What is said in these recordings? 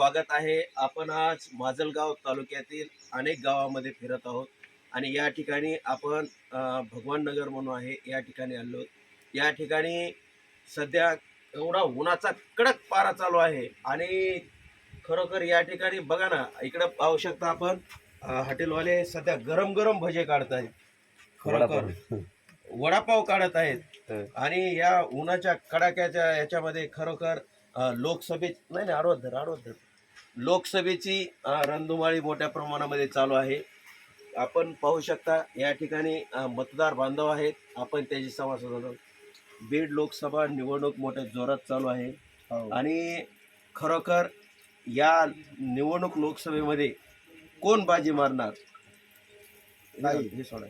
स्वागत आहे. आपण आज माजलगाव तालुक्यातील अनेक गावामध्ये फिरत आहोत. आणि या ठिकाणी आपण भगवान नगर म्हणून आहे या ठिकाणी आलो. या ठिकाणी सध्या एवढा उन्हाचा कडक पारा चालू आहे. आणि खरोखर या ठिकाणी बघा ना इकडं पाहू शकता आपण हॉटेलवाले सध्या गरम गरम भजे काढत आहेत खरोखर वडापाव काढत आहेत. आणि या उन्हाच्या कडाक्याच्या याच्यामध्ये खरोखर लोकसभेत नाही नाही आडवत धर आडवत धर. लोकसभेची रणधुमाळी मोठ्या प्रमाणामध्ये चालू आहे. आपण पाहू शकता या ठिकाणी मतदार बांधव आहेत. आपण त्याची संवाद साधतो. बीड लोकसभा निवडणूक मोठ्या जोरात चालू आहे. हो. आणि खरोखर या निवडणूक लोकसभेमध्ये कोण बाजी मारणार? नाही. हे सोडा.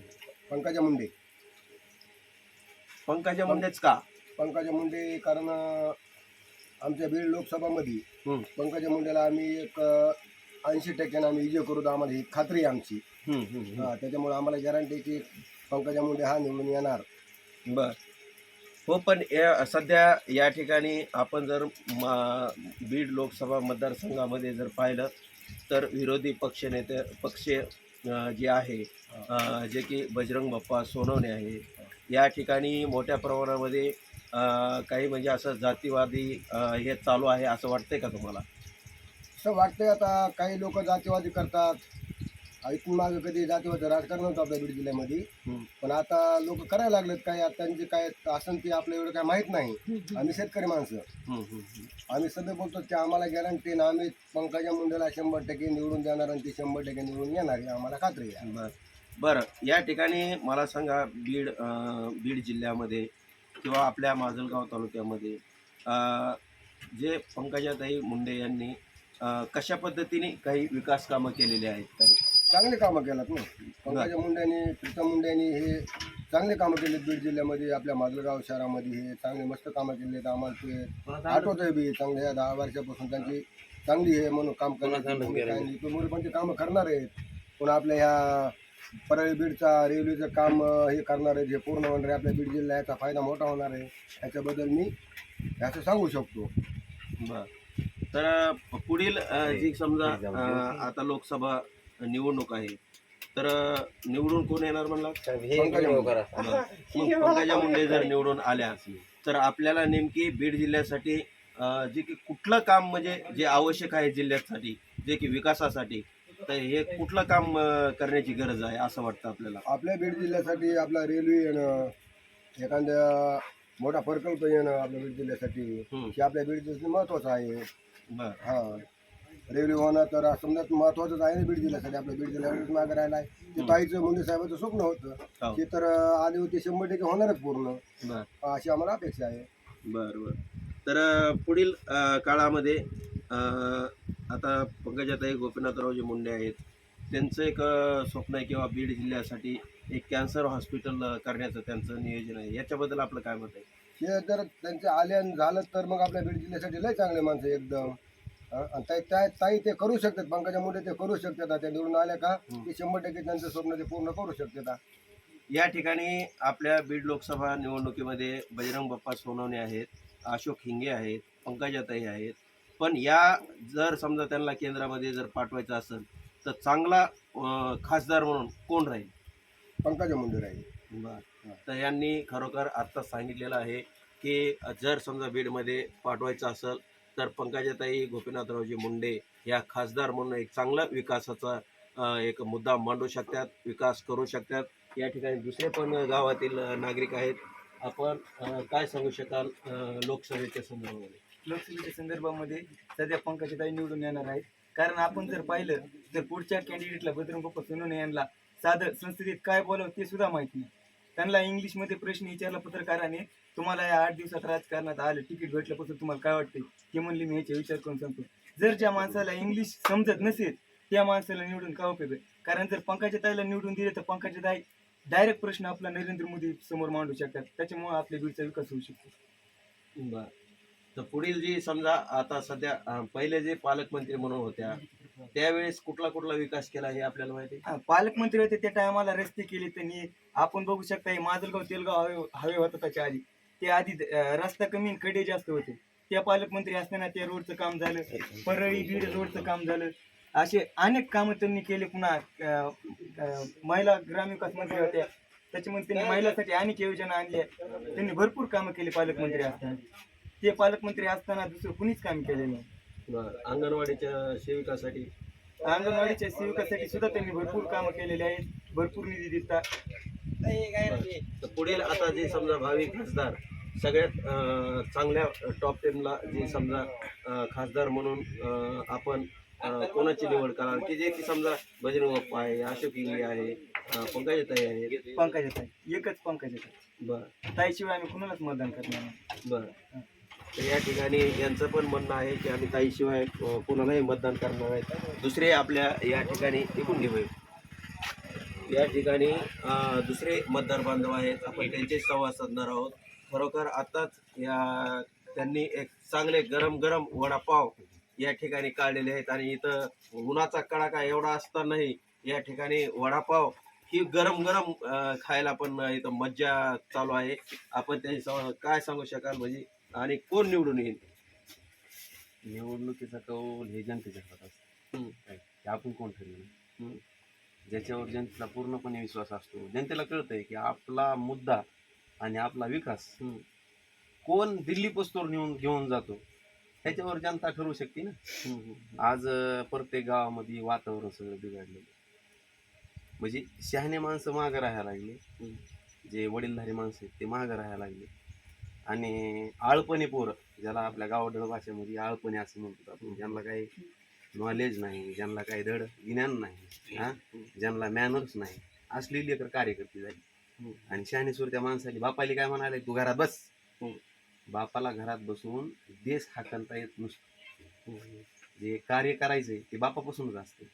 पंकजा मुंडे. पंकजा मुंडेच का? पंकजा मुंडे कारण आमच्या बीड लोकसभामध्ये. पंकजा मुंडेला आम्ही एक ऐंशी टक्क्यानं आम्ही विजय करू तर आम्हाला ही खात्री आहे आमची. हा, त्याच्यामुळे आम्हाला गॅरंटी की पंकजा मुंडे हा निवडून येणार बर हो पण या- सध्या या ठिकाणी आपण जर म- बीड लोकसभा मतदारसंघामध्ये जर पाहिलं तर विरोधी पक्ष नेते पक्ष जे आहे जे की बजरंग बाप्पा सोनवणे आहे या ठिकाणी मोठ्या प्रमाणामध्ये काही म्हणजे असं जातीवादी हे चालू आहे असं वाटतंय का तुम्हाला? असं वाटतंय आता काही लोक जातीवादी करतात. इथून मागं कधी जातीवादी राजकारण नव्हतं आपल्या बीड जिल्ह्यामध्ये. हम्म. पण आता लोक करायला लागलेत काय? आता त्यांचे काय असन ते आपल्या एवढं काय माहीत नाही. आम्ही शेतकरी माणसं. हम्म, हम्म, हम्म. आम्ही सध्या बोलतो की आम्हाला गॅरंटी ना आम्ही पंकजा मुंडेला शंभर टक्के निवडून देणार आणि ती शंभर टक्के निवडून येणार ही आम्हाला खात्री आहे. बर. बरं. या ठिकाणी मला सांगा बीड अं, बीड जिल्ह्यामध्ये किंवा आपल्या माजलगाव तालुक्यामध्ये अं, जे पंकजाताई मुंडे यांनी कशा पद्धतीने काही विकास कामं केलेली आहेत काही चांगले कामं केलात ना. पंकजा मुंड्यांनी प्रीतम मुंड्यांनी हे चांगले कामं केले बीड जिल्ह्यामध्ये आपल्या माजलगाव शहरामध्ये हे चांगले मस्त कामं केले आहेत आम्हाला ते आठवत आहे बी चांगले या दहा वर्षापासून त्यांची चांगली आहे म्हणून काम करण्याची मुली पण ते कामं करणार आहेत. पुन्हा आपल्या ह्या परळी बीडचा रेल्वेचं काम हे करणार आहेत हे पूर्ण होणार आहे आपल्या बीड जिल्ह्याचा फायदा मोठा होणार आहे. याच्याबद्दल मी असं सांगू शकतो. बर. तर पुढील अं, जी समजा अं, आता लोकसभा निवडणूक आहे तर अं, निवडून कोण येणार म्हणला? पंकजा मुंडे. मग पंकजा मुंडे जर निवडून आल्या तर आपल्याला नेमकी बीड जिल्ह्यासाठी अं, जे की कुठलं काम म्हणजे जे आवश्यक आहे जिल्ह्यासाठी जे की विकासासाठी तर हे कुठलं काम अं, करण्याची गरज आहे असं वाटतं आपल्याला? आपल्या बीड जिल्ह्यासाठी आपला रेल्वे येणं एखाद्या मोठा प्रकल्प येणं आपल्या बीड जिल्ह्यासाठी हम्म. हे आपल्या बीड जिल्ह्यासाठी महत्वाचं आहे. बर. हा. रेल्वे होणं तर समजा महत्वाचंच आहे ना बीड जिल्ह्यासाठी आपल्या बीड जिल्ह्यावर मागे राहिला आहे ते ताईचं मुंडे साहेबाचं स्वप्न होतं. हो. ते तर अं, आले होते शंभर टक्के होणारच पूर्ण. बर. अशी आम्हाला अपेक्षा आहे. बर बर. तर अं, पुढील अं, काळामध्ये आता पंकजाताई गोपीनाथरावजी मुंडे आहेत. त्यांचं एक स्वप्न आहे किंवा बीड जिल्ह्यासाठी एक कॅन्सर हॉस्पिटल करण्याचं त्यांचं नियोजन आहे. याच्याबद्दल आपलं काय मत आहे? हे जर त्यांचे आले आणि झालं तर मग आपल्या बीड जिल्ह्यासाठी लय चांगले माणसं एकदम. ताई ते करू शकतात पंकजा मुंडे ते करू शकतात. त्या निवडून आल्या का ते शंभर टक्के त्यांचं स्वप्न ते पूर्ण करू शकतात. या ठिकाणी आपल्या बीड लोकसभा निवडणुकीमध्ये बजरंग बाप्पा सोनवणे आहेत अशोक हिंगे आहेत पंकजाताई आहेत. पण या जर समजा त्यांना केंद्रामध्ये जर पाठवायचं असेल तर चांगला खासदार म्हणून कोण राहील? पंकजा मुंडे राहील. बर. तर यांनी खरोखर आत्ता सांगितलेलं आहे की जर समजा बीडमध्ये पाठवायचं असेल तर पंकजाताई गोपीनाथरावजी मुंडे या खासदार म्हणून एक चांगला विकासाचा एक मुद्दा मांडू शकतात विकास करू शकतात. या ठिकाणी दुसरे पण गावातील नागरिक आहेत. आपण काय सांगू शकाल लोकसभेच्या संदर्भामध्ये? लोकसभेच्या संदर्भामध्ये सध्या पंकजाताई निवडून येणार आहेत. कारण आपण जर पाहिलं तर पुढच्या कॅन्डिडेटला बजरंग बाप्पा सोनवणे यांना साधं संसदेत काय बोलावं ते सुद्धा माहीत नाही. त्यांना इंग्लिशमध्ये प्रश्न विचारला पत्रकाराने तुम्हाला या आठ दिवसात राजकारणात आलं तिकीट भेटल्यापासून तुम्हाला काय वाटते ते म्हणले मी ह्याचा विचार करून सांगतो. जर ज्या माणसाला इंग्लिश समजत नसेल त्या माणसाला निवडून का उपयोग कारण जर पंकजाताईला निवडून दिले तर पंकजाताई डायरेक्ट प्रश्न आपला नरेंद्र मोदी समोर मांडू शकतात. त्याच्यामुळे आपल्या बीडचा विकास होऊ शकतो. बरं. तर पुढील जी समजा आता सध्या पहिले जे पालकमंत्री म्हणून होत्या त्यावेळेस कुठला कुठला विकास केला हे आपल्याला माहिती हा, पालकमंत्री होते त्या टायमाला रस्ते केले त्यांनी. आपण बघू शकता हे माजलगाव तेलगाव हवे हवे होता त्याच्या आधी. ते आधी अं, रस्ता कमी आणि खडे जास्त होते. त्या पालकमंत्री असताना त्या रोडचं काम झालं परळी बीड रोडचं काम झालं. असे अनेक कामं त्यांनी केले पुन्हा अं, अं, महिला ग्रामविकास मंत्री होत्या. त्याच्यामध्ये त्यांनी महिलांसाठी अनेक योजना आणल्या. त्यांनी भरपूर कामं केली पालकमंत्री असताना. ते पालकमंत्री असताना दुसरं कुणीच काम केलं नाही. बरं अंगणवाडीच्या सेविकासाठी? अंगणवाडीच्या सेविकासाठी सुद्धा त्यांनी भरपूर कामं केलेली आहेत भरपूर निधी देतात. तर पुढील आता जे समजा भावी खासदार सगळ्यात अं, चांगल्या टॉप टेनला जे समजा अं, खासदार म्हणून अं, आपण अं, कोणाची निवड कराल? की जे की समजा बजरंग बाप्पा आहे अशोक इंगळे आहे अं, पंकजाताई आहे पंकजात आहे एकच पंकजात आहे बरं. ताईशिवाय आम्ही कुणालाच मतदान करणार नाही. बरं. तर या ठिकाणी यांचं पण म्हणणं आहे की आम्ही ताईशिवाय कोणालाही मतदान करणार आहे दुसरे आपल्या या ठिकाणी टिकून घेऊ या ठिकाणी दुसरे मतदार बांधव आहेत. आपण त्यांचे संवाद साधणार आहोत. खरोखर आत्ताच या त्यांनी एक चांगले गरम गरम वडापाव या ठिकाणी काढलेले आहेत. आणि इथं उन्हाचा कडाका एवढा असतानाही या ठिकाणी वडापाव ही गरम गरम खायला पण इथं मज्जा चालू आहे. आपण त्यांनी काय सांगू शकाल म्हणजे आणि कोण निवडून येईल? निवडणुकीचा कौल हे जनतेच्या हातात असतं. आपण कोण ठरवलं. ज्याच्यावर जनतेला पूर्णपणे विश्वास असतो. जनतेला कळतंय की आपला मुद्दा आणि आपला विकास. कोण दिल्ली पोस्टवर नेऊन घेऊन जातो ह्याच्यावर जनता ठरवू शकते ना. आज प्रत्येक गावामध्ये वातावरण सगळं बिघडलेलं म्हणजे शहाणे माणसं मागं राहायला लागले. जे वडीलधारी माणसं आहेत ते मागं राहायला लागले. आणि आळपणे पोरं ज्याला आपल्या गावडळ भाषेमध्ये आळपणे असं म्हणतात आपण. ज्यांना काही नॉलेज नाही ज्यांना काही धड ज्ञान नाही हा? ज्यांना मॅनर्स नाही असली लेकर कार्यकर्ते झाली. आणि शहाणेश्वर त्या माणसाली बापाली काय म्हणाले? तू घरात बस. बापाला घरात बसून देश हाकलता येत नसतो. जे कार्य करायचंय ते बापापासूनच असते.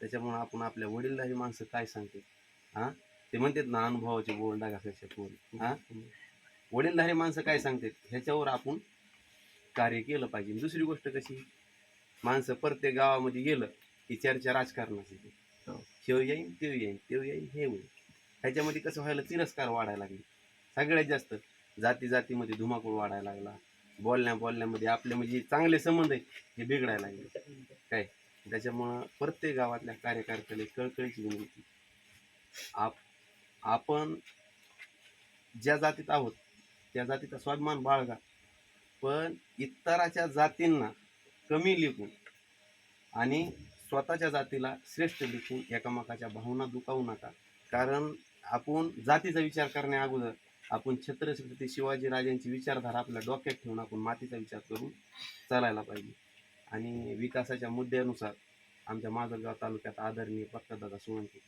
त्याच्यामुळे आपण आपल्या वडीलधारी माणसं काय सांगते हा? ते म्हणतात ना अनुभवाचे बोलडा घासायचे बोल हा? वडीलधारी माणसं काय सांगतात? ह्याच्यावर आपण कार्य केलं पाहिजे. दुसरी गोष्ट कशी? माणसं प्रत्येक गावामध्ये गेलं की चर्चा राजकारणाची हो. शेव येईन तेव येईन तेव येईन हे होईल. ह्याच्यामध्ये कसं व्हायला तिरस्कार वाढायला लागले. सगळ्यात जास्त जाती जातीमध्ये धुमाकूळ वाढायला लागला. बोलण्या बोलण्यामध्ये आपले म्हणजे चांगले संबंध आहे हे बिघडायला लागले. काय? त्याच्यामुळं प्रत्येक गावातल्या कार्यकर्त्याला कळकळीची विनंती. आप आपण ज्या जातीत आहोत त्या जातीचा स्वाभिमान बाळगा पण इतराच्या जातींना कमी लिखून आणि स्वतःच्या जातीला श्रेष्ठ लिखून एकामेकाच्या भावना दुखावू नका. कारण आपण जातीचा विचार करण्या अगोदर आपण छत्रपती शिवाजी राजांची विचारधारा आपल्या डोक्यात ठेवून आपण मातीचा विचार करून चालायला पाहिजे. आणि विकासाच्या मुद्द्यानुसार आमच्या माजलगाव तालुक्यात आदरणीय पक्कादादा सोळंके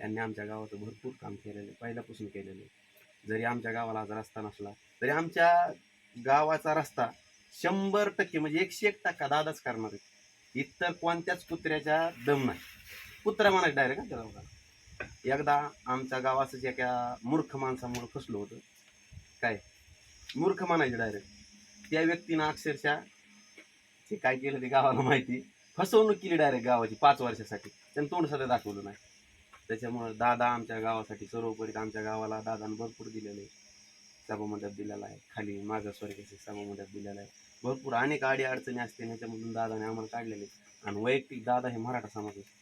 यांनी आमच्या गावाचं भरपूर काम केलेलं आहे. पहिल्यापासून केलेलं आहे. जरी आमच्या गावाला आज रस्ता नसला तरी आमच्या गावाचा रस्ता शंभर टक्के म्हणजे एकशे एक टक्का दादाच करणार आहे. इतर कोणत्याच कुत्र्याच्या दम नाही. कुत्रा म्हणा डायरेक्ट त्याला एकदा आमच्या गावाचं एका मूर्ख माणसामुळं फसलो होतं. काय? मूर्ख म्हणायचं डायरेक्ट त्या व्यक्तीनं अक्षरशः ते काय केलं ते गावाला माहिती? फसवणूक केली डायरेक्ट गावाची पाच वर्षासाठी. त्यांनी तोंड सध्या दाखवलं नाही. त्याच्यामुळं दादा आमच्या गावासाठी सर्वोपरी आमच्या गावाला दादानं भरपूर दिलेलं आहे सभामंडप दिलेला आहे खाली मागासवर्गाचे सभामंडप दिलेला आहे भरपूर अनेक अडी अडचणी असते त्याच्यामधून दादाने आम्हाला काढलेले आणि वैयक्तिक दादा हे मराठा समाज आहे.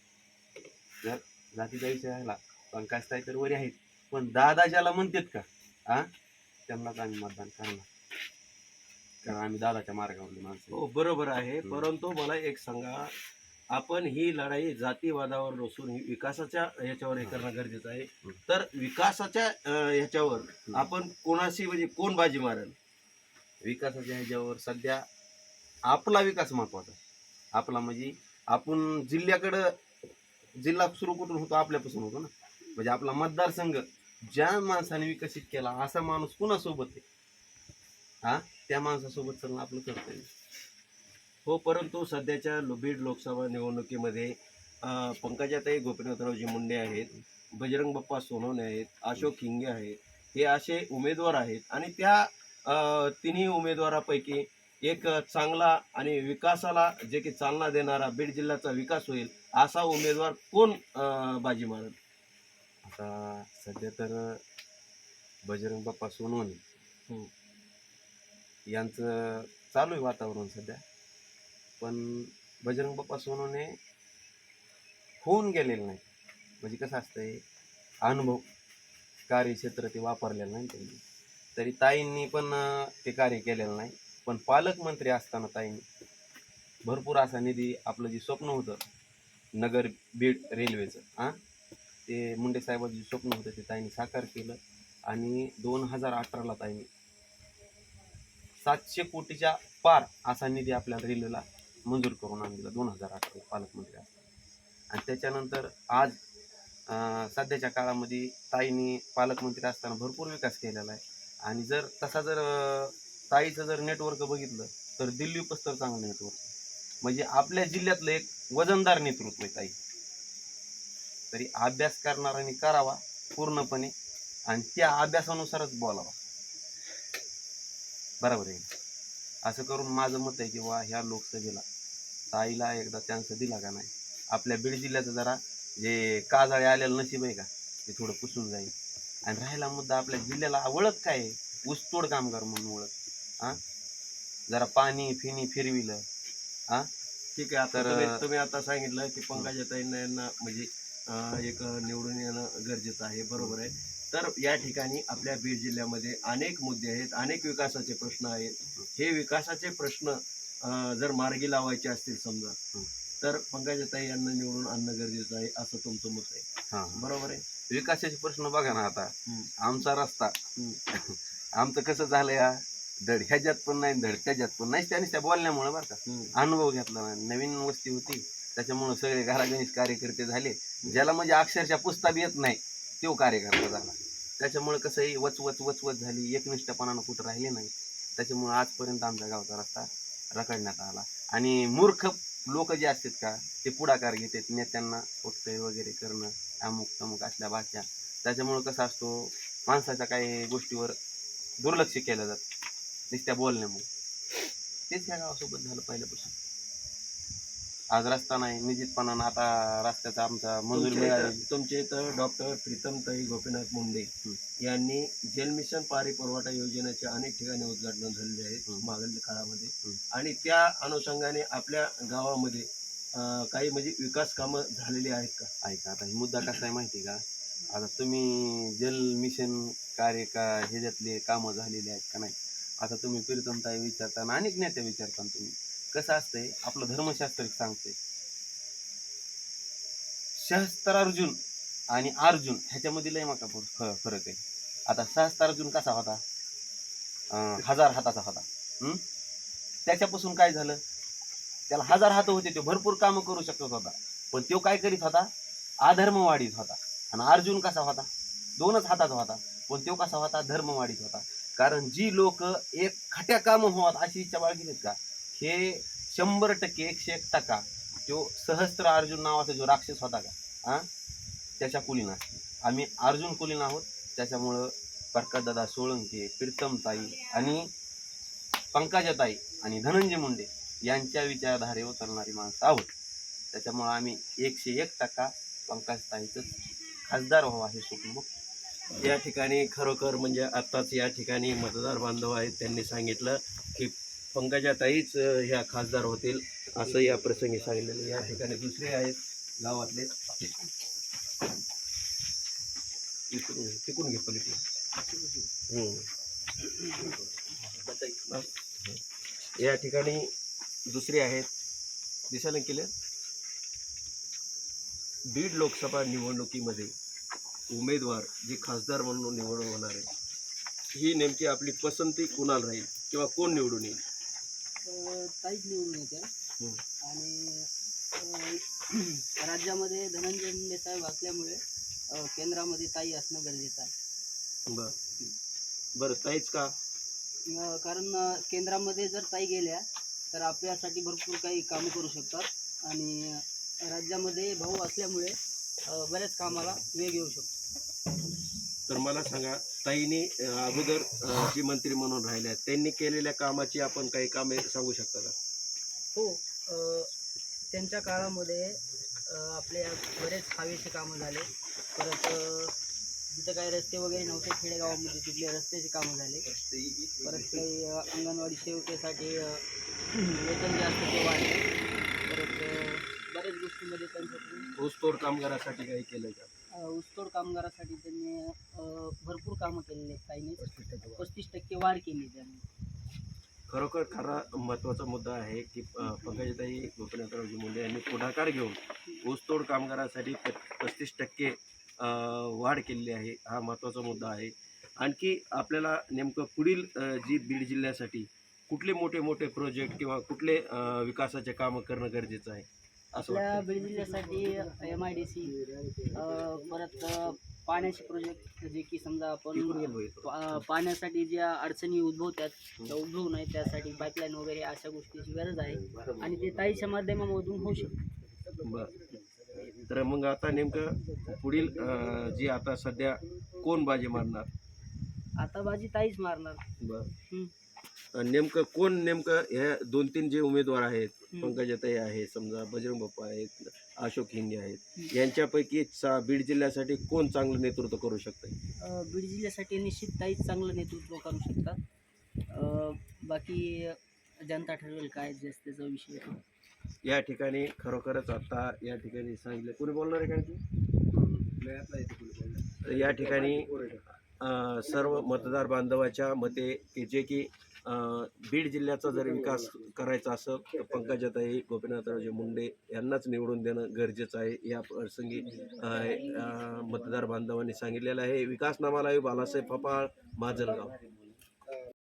जर जातीचा विषय राहिला पंकजताई तर वरी आहेत पण दादा ज्याला म्हणतात का हा त्यांनाच आम्ही मतदान करणार कारण आम्ही दादाच्या मार्गावरली माणसं. हो बरोबर आहे. परंतु मला एक सांगा आपण ही लढाई जातीवादावर नसून ही विकासाच्या ह्याच्यावर हे करणं गरजेचं आहे. तर विकासाच्या ह्याच्यावर आपण कोणाशी म्हणजे कोण बाजी मारेल? विकासाच्या ह्याच्यावर सध्या आपला विकास महत्त्वाचा आहे. आपला म्हणजे आपण जिल्ह्याकडं जिल्हा सुरू कुठून होतो आपल्यापासून होतो ना. म्हणजे आपला मतदारसंघ ज्या माणसाने विकसित केला असा माणूस कुणासोबत आहे? हा? त्या माणसासोबत चालणं आपलं कर्तव्य हो परंतु सध्याच्या बीड लोकसभा निवडणुकीमध्ये पंकजाताई गोपीनाथरावजी मुंडे आहेत बजरंग बाप्पा सोनवणे आहेत अशोक हिंगे आहेत हे असे उमेदवार आहेत आणि त्या तिन्ही उमेदवारापैकी एक चांगला आणि विकासाला जे की चालना देणारा बीड जिल्ह्याचा विकास होईल असा उमेदवार कोण बाजी मारेल? आता सध्या तर बजरंग बाप्पा सोनवणे. यांचं चालू आहे वातावरण सध्या. पण बजरंग बाप्पा सोनूने होऊन गेलेलं नाही. म्हणजे कसं असतंय अनुभव कार्यक्षेत्र ते वापरलेलं नाही त्यांनी. तरी ताईंनी पण ते कार्य केलेलं नाही. पण पालकमंत्री असताना ताईंनी भरपूर असा निधी आपलं जे स्वप्न होतं नगर बीड रेल्वेचं हां ते मुंडे साहेबाचं जे स्वप्न होतं ते ताईंनी साकार केलं. आणि दोन हजार अठराला ताईंनी सातशे कोटीच्या पार असा निधी आपल्या रेल्वेला मंजूर करून आणलेला दोन हजार अठरा पालकमंत्री असताना आणि त्याच्यानंतर आज सध्याच्या काळामध्ये ताईंनी पालकमंत्री असताना भरपूर विकास केलेला आहे. आणि जर तसा जर ताईचं जर नेटवर्क बघितलं तर दिल्ली तर चांगलं नेटवर्क म्हणजे आपल्या जिल्ह्यातलं एक वजनदार नेतृत्व आहे ताई. तरी अभ्यास करणाऱ्यांनी करावा पूर्णपणे. आणि त्या अभ्यासानुसारच बोलावा. बरोबर आहे. असं करून माझं मत आहे की वा ह्या लोकसभेला ताईला एकदा चान्स दिला का नाही? आपल्या बीड जिल्ह्याचं जरा जे काजळे आलेलं नशीब आहे का? ते थोडं पुसून जाईल. आणि राहिला मुद्दा आपल्या जिल्ह्याला ओळख काय आहे? ऊसतोड कामगार म्हणून ओळख. हां? जरा पाणी फिनी फिरविलं. ठीक आहे आता तर- तुम्ही आता सांगितलं की पंकजाताईंना यांना म्हणजे एक निवडून येणं गरजेचं आहे बरोबर आहे. तर या ठिकाणी आपल्या बीड जिल्ह्यामध्ये अनेक मुद्दे आहेत अनेक विकासाचे प्रश्न आहेत. हे विकासाचे प्रश्न जर मार्गी लावायचे असतील समजा. तर पंकजाताई यांना निवडून आणणं गरजेचं आहे असं तुमचं मत आहे. हां बरोबर आहे? विकासाचे प्रश्न बघा ना आता. आमचा रस्ता. आमचं कसं झालं या? धड ह्याच्यात पण नाही धड त्याच्यात पण नाही. त्याने त्या बोलण्यामुळे बरं का. अनुभव घेतला ना नवीन वस्ती होती. त्याच्यामुळे सगळे घरागणित कार्यकर्ते झाले. ज्याला म्हणजे अक्षरशः पुस्ता बी येत नाही तो कार्यकर्ता झाला. त्याच्यामुळे कसं आहे वच वच वच वच झाली. एकनिष्ठपणानं कुठं राहिले नाही. त्याच्यामुळे आजपर्यंत आमच्या गावचा रस्ता रखडण्यात आला. आणि मूर्ख लोक जे असतात का ते पुढाकार घेतात नेत्यांना वक्तव्य वगैरे करणं अमुक तमुक असल्या भाषा. त्याच्यामुळे कसा असतो माणसाच्या काही गोष्टीवर दुर्लक्ष केलं जातं. नुसत्या बोलण्यामुळे. तेच ह्या गावासोबत झालं पहिल्यापासून. आज रस्ता नाही निश्चितपणानं आता रस्त्याचा आमचा मंजुरी तुमच्या मिळाली इथं- तुमच्या इथं डॉक्टर प्रीतमताई गोपीनाथ मुंडे हं. यांनी जल मिशन पाणी पुरवठा योजनेचे अनेक ठिकाणी उद्घाटन झालेले आहेत हं. मागील काळामध्ये. हं. आणि त्या अनुषंगाने आपल्या गावामध्ये अं, काही म्हणजे विकास कामं झालेली आहेत का? ऐका आता ही मुद्दा कसा आहे माहिती आहे का? आता तुम्ही जल मिशन कार्य का ह्याच्यातले कामं झालेली आहेत का नाही? आता तुम्ही प्रीतमताई विचारताना अनेक नेते विचारताना तुम्ही. कसं असतंय आपलं धर्मशास्त्र सांगते सहस्त्रार्जुन आणि अर्जुन ह्याच्यामध्ये लय मोठा फरक आहे. आता सहस्त्रार्जुन कसा होता? हजार हाताचा होता. त्याच्यापासून काय झालं? त्याला हजार हात होते तो भरपूर कामं करू शकत होता. पण तो काय करीत होता? अधर्म वाढीत होता. आणि अर्जुन कसा होता? दोनच हातात होता. पण तो कसा होता? धर्म वाढीत होता. कारण जी लोक एक खट्या कामं होत अशी इच्छा बाळगीत का? हे शंभर टक्के एकशे एक टक्का जो सहस्त्र अर्जुन नावाचा जो राक्षस होता का हां? त्याच्या कुलीन असते आम्ही अर्जुन कुलीन आहोत. त्याच्यामुळं प्रकाशदादा सोळंके प्रीतमताई आणि पंकजाताई आणि धनंजय मुंडे यांच्या विचारधारेवर चालणारी माणसं आहोत. त्याच्यामुळं आम्ही एकशे एक टक्का पंकजताईचं खासदार व्हावा हे स्वप्न या ठिकाणी खरोखर म्हणजे आत्ताच या ठिकाणी मतदार बांधव आहेत त्यांनी सांगितलं की पंकजाताईच ह्या खासदार होतील असं या प्रसंगी सांगितलेलं या ठिकाणी दुसरे आहेत गावातले. इकडून घे, हम्म. या ठिकाणी दुसरे आहेत. दिसायला केलं. बीड लोकसभा निवडणुकीमध्ये उमेदवार जे खासदार म्हणून निवडून होणार आहे ही नेमकी आपली पसंती कुणाला राहील किंवा कोण निवडून येईल? ताईच निवडून येते. आणि राज्यामध्ये धनंजय मुंडे साहेब असल्यामुळे केंद्रामध्ये ताई असणं गरजेचं आहे. बर. बरं ताईच का? कारण केंद्रामध्ये जर ताई गेल्या तर आपल्यासाठी भरपूर काही कामं करू शकतात. आणि राज्यामध्ये भाऊ असल्यामुळे बऱ्याच कामाला वेग येऊ शकतो. तर मला सांगा ताईने अगोदर जी मंत्री म्हणून राहिल्या त्यांनी केलेल्या कामाची आपण काही कामे सांगू शकता का? हो त्यांच्या काळामध्ये अ, आपल्या बरेच हवेचे कामं झाले. परत जिथं काही रस्ते वगैरे नव्हते खेडेगावामध्ये तिथले रस्त्याचे कामं झाले. परत काही अंगणवाडी सेवकेसाठी वेतन जे असतं ते वाढले परत बऱ्याच गोष्टींमध्ये त्यांच्याकडून ऊसतोड कामगारासाठी काही केलं का? अ, ऊसतोड कामगारासाठी त्यांनी भरपूर कामं केलेली आहेत काहींनी पस्तीस टक्के वाढ. केली त्यांनी. खरोखर खरा महत्त्वाचा मुद्दा आहे की पंकजाताई गोपीनाथरावजी मुंडे यांनी पुढाकार घेऊन ऊसतोड कामगारासाठी प पस्तीस टक्के वाढ केलेली आहे. हा महत्त्वाचा मुद्दा आहे. आणखी आपल्याला नेमकं पुढील जी बीड जिल्ह्यासाठी कुठले मोठे मोठे प्रोजेक्ट किंवा कुठले विकासाचे कामं करणं गरजेचं आहे? आपल्या बीड जिल्ह्यासाठी एम आय डी सी परत पाण्याचे प्रोजेक्ट जे की समजा आपण पा- पाण्यासाठी ज्या अडचणी उद्भवतात त्या उद्भवू नये त्यासाठी पाईपलाईन वगैरे अशा गोष्टीची गरज आहे. आणि ते ताईच्या माध्यमामधून होऊ शकते. बरं. तर मग आता नेमकं पुढील अ, जी आता सध्या कोण बाजी मारणार? आता बाजी ताईच मारणार. बरं. हं. नेमकं कोण नेमकं ह्या दोन तीन जे उमेदवार आहेत हं. पंकजाताई आहे समजा बजरंग बाप्पा आहेत अशोक हिंगे आहेत. हं. यांच्यापैकी सा बीड जिल्ह्यासाठी कोण चांगलं नेतृत्व करू शकतंय? अ, बीड जिल्ह्यासाठी निश्चित ताईच चांगलं नेतृत्व करू शकतात. अ, बाकी जनता ठरवेल काय जास्त त्याचा विषय आहे. या ठिकाणी खरोखरच आता या ठिकाणी सांगितलं. कोणी बोलणार आहे का? तर या ठिकाणी अ, सर्व मतदार बांधवाच्या मते की जे की बीड जिल्ह्याचा जर विकास करायचा असेल तर पंकजाताई गोपीनाथरावजी मुंडे यांनाच निवडून देणं गरजेचं आहे. या प्रसंगी मतदार बांधवांनी सांगितलेलं आहे. विकासनामाला बालासाहेब पपाळ माजलगाव.